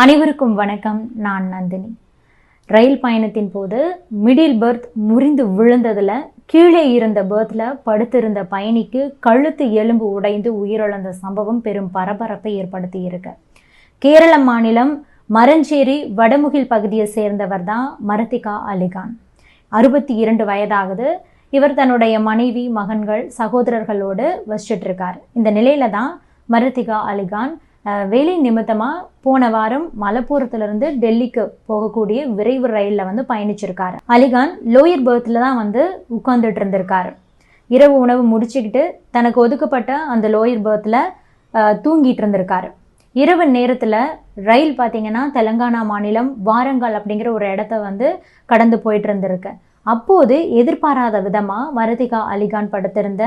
அனைவருக்கும் வணக்கம். நான் நந்தினி. ரயில் பயணத்தின் போது மிடில் பர்த் முறிந்து விழுந்ததுல கீழே இருந்த பர்த்தில் படுத்திருந்த பயணிக்கு கழுத்து எலும்பு உடைந்து உயிரிழந்த சம்பவம் பெரும் பரபரப்பை ஏற்படுத்தி இருக்கு. கேரள மாநிலம் மரஞ்சேரி வடமுகில் பகுதியை சேர்ந்தவர் தான் மரத்திகா அலிகான். அறுபத்தி இரண்டு வயதாகுது. இவர் தன்னுடைய மனைவி மகன்கள் சகோதரர்களோடு வசிச்சுட்டு இருக்கார். இந்த நிலையில தான் மரத்திகா அலிகான் வேலை நிமித்தமாக போன வாரம் மலப்புரத்துலேருந்து டெல்லிக்கு போகக்கூடிய விரைவு ரயிலில் வந்து பயணிச்சிருக்காரு. அலிகான் லோயர் பர்த்தில் தான் வந்து உட்கார்ந்துட்டு இருந்திருக்காரு. இரவு உணவு முடிச்சுக்கிட்டு தனக்கு ஒதுக்கப்பட்ட அந்த லோயர் பர்த்தில் தூங்கிட்டு இருந்திருக்காரு. இரவு நேரத்தில் ரயில் பார்த்தீங்கன்னா தெலங்கானா மாநிலம் வாரங்கால் அப்படிங்கிற ஒரு இடத்த வந்து கடந்து போயிட்டு இருந்திருக்கு. அப்போது எதிர்பாராத விதமாக வரதிகா அலிகான் படுத்திருந்த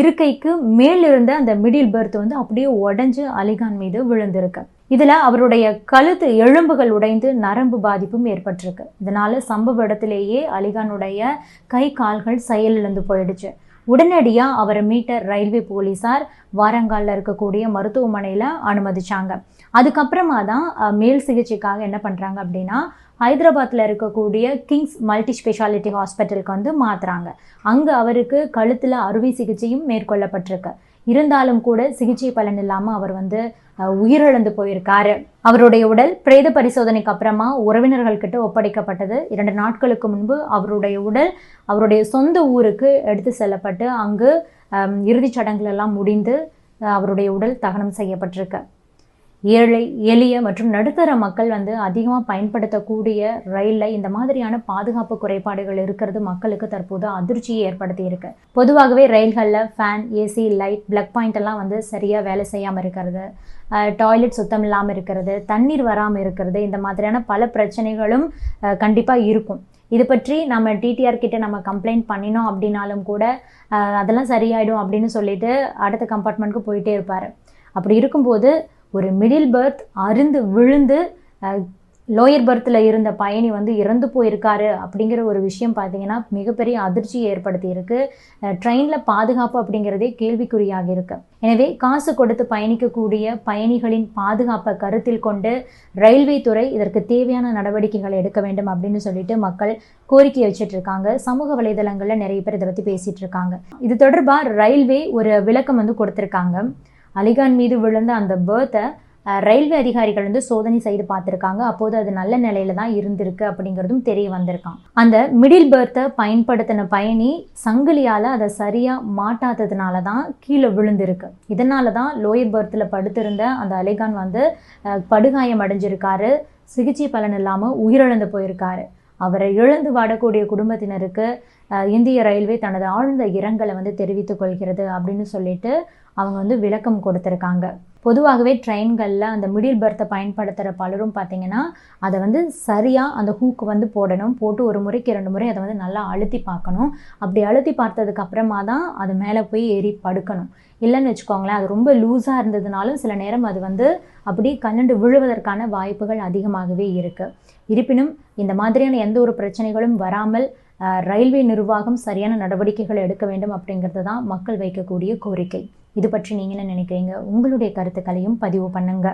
இருக்கைக்கு மேல் இருந்த அந்த மிடில் பெர்த் வந்து அப்படியே உடஞ்சு அலிகான் மீது விழுந்திருக்கு. இதில் அவருடைய கழுத்து எலும்புகள் உடைந்து நரம்பு பாதிப்பும் ஏற்பட்டிருக்கு. இதனால சம்பவ இடத்திலேயே அலிகானுடைய கை கால்கள் செயலிழந்து போயிடுச்சு. உடனடியாக அவரை மீட்ட ரயில்வே போலீஸார் வாரங்காலில் இருக்கக்கூடிய மருத்துவமனையில் அனுமதிச்சாங்க. அதுக்கப்புறமா தான் மேல் சிகிச்சைக்காக என்ன பண்ணுறாங்க அப்படின்னா ஹைதராபாத்தில் இருக்கக்கூடிய கிங்ஸ் மல்டி ஸ்பெஷாலிட்டி ஹாஸ்பிட்டலுக்கு வந்து மாற்றுறாங்க அங்கே அவருக்கு கழுத்தில் அறுவை சிகிச்சையும் மேற்கொள்ளப்பட்டிருக்கு. இருந்தாலும் கூட சிகிச்சை பலன் இல்லாமல் அவர் வந்து உயிரிழந்து போயிருக்காரு. அவருடைய உடல் பிரேத பரிசோதனைக்கு அப்புறமா உறவினர்கள் கிட்ட ஒப்படைக்கப்பட்டது. இரண்டு நாட்களுக்கு முன்பு அவருடைய உடல் அவருடைய சொந்த ஊருக்கு எடுத்து செல்லப்பட்டு அங்கு இறுதிச் சடங்குகள் எல்லாம் முடிந்து அவருடைய உடல் தகனம் செய்யப்பட்டிருக்கு. ஏழை எளிய மற்றும் நடுத்தர மக்கள் வந்து அதிகமாக பயன்படுத்தக்கூடிய ரயிலில் இந்த மாதிரியான பாதுகாப்பு குறைபாடுகள் இருக்கிறது மக்களுக்கு தற்போது அதிர்ச்சியை ஏற்படுத்தியிருக்கு பொதுவாகவே ரயில்களில் fan AC light plug point எல்லாம் வந்து சரியாக வேலை செய்யாமல் இருக்கிறது. டாய்லெட் சுத்தம் இல்லாமல் இருக்கிறது தண்ணீர் வராமல் இருக்கிறது இந்த மாதிரியான பல பிரச்சனைகளும் கண்டிப்பாக இருக்கும். இது பற்றி நம்ம டிடிஆர் கிட்ட நம்ம கம்ப்ளைண்ட் பண்ணினோம் அப்படின்னாலும் கூட அதெல்லாம் சரியாயிடும் அப்படின்னு சொல்லிட்டு அடுத்த கம்பார்ட்மெண்ட்க்கு போயிட்டே இருப்பார். அப்படி இருக்கும்போது ஒரு மிடில் பர்த் அருந்து விழுந்து லோயர் பர்த்தில் இருந்த பயணி வந்து இறந்து போயிருக்காரு அப்படிங்கிற ஒரு விஷயம் பார்த்தீங்கன்னா மிகப்பெரிய அதிர்ச்சியை ஏற்படுத்தி இருக்கு ட்ரெயினில் பாதுகாப்பு அப்படிங்கிறதே கேள்விக்குறியாக இருக்கு. எனவே காசு கொடுத்து பயணிக்கக்கூடிய பயணிகளின் பாதுகாப்பை கருத்தில் கொண்டு ரயில்வே துறை இதற்கு தேவையான நடவடிக்கைகளை எடுக்க வேண்டும் அப்படின்னு சொல்லிட்டு மக்கள் கோரிக்கை வச்சுட்டு இருக்காங்க சமூக வலைதளங்களில் நிறைய பேர் இதை பற்றி பேசிட்டு இருக்காங்க இது தொடர்பாக ரயில்வே ஒரு விளக்கம் வந்து கொடுத்துருக்காங்க. அலிகான் மீது விழுந்த அந்த பேர்த்தை ரயில்வே அதிகாரிகள் வந்து சோதனை செய்து பார்த்துருக்காங்க. அப்போது அது நல்ல நிலையில தான் இருந்திருக்கு அப்படிங்கிறதும் தெரிய வந்திருக்கான் அந்த மிடில் பேர்த்தை பயன்படுத்தின பயணி சங்கிலியால் அதை சரியாக மாட்டாததுனால தான் கீழே விழுந்திருக்கு. இதனால தான் லோயர் பேர்த்தில் படுத்திருந்த அந்த அலிகான் வந்து அஹ், படுகாயம் அடைஞ்சிருக்காரு. சிகிச்சை பலன் இல்லாமல் உயிரிழந்து போயிருக்காரு. அவரை இழந்து வாடக்கூடிய குடும்பத்தினருக்கு இந்திய ரயில்வே தனது ஆழ்ந்த இரங்கலை வந்து தெரிவித்துக் கொள்கிறது அப்படின்னு சொல்லிட்டு அவங்க வந்து விளக்கம் கொடுத்துருக்காங்க. பொதுவாகவே ட்ரெயின்களில் அந்த மிடில் பர்த்தை பயன்படுத்துகிற பலரும் பார்த்தீங்கன்னா அதை வந்து சரியாக அந்த ஹூக்கு வந்து போடணும் போட்டு ஒரு முறைக்கு ரெண்டு முறை அதை வந்து நல்லா அழுத்தி பார்க்கணும். அப்படி அழுத்தி பார்த்ததுக்கு அப்புறமா தான் அது மேலே போய் ஏறி படுக்கணும். இல்லைன்னு வச்சுக்கோங்களேன் அது ரொம்ப லூஸாக இருந்ததுனாலும் சில நேரம் அது வந்து அப்படி கண்ணண்டு விழுவதற்கான வாய்ப்புகள் அதிகமாகவே இருக்குது இருப்பினும் இந்த மாதிரியான எந்த ஒரு பிரச்சனைகளும் வராமல் ரயில்வே நிர்வாகம் சரியான நடவடிக்கைகளை எடுக்க வேண்டும் அப்படிங்கிறது தான் மக்கள் வைக்கக்கூடிய கோரிக்கை. இது பற்றி நீங்கள் என்ன நினைக்கிறீங்க? உங்களுடைய கருத்துக்களையும் பதிவு பண்ணுங்க.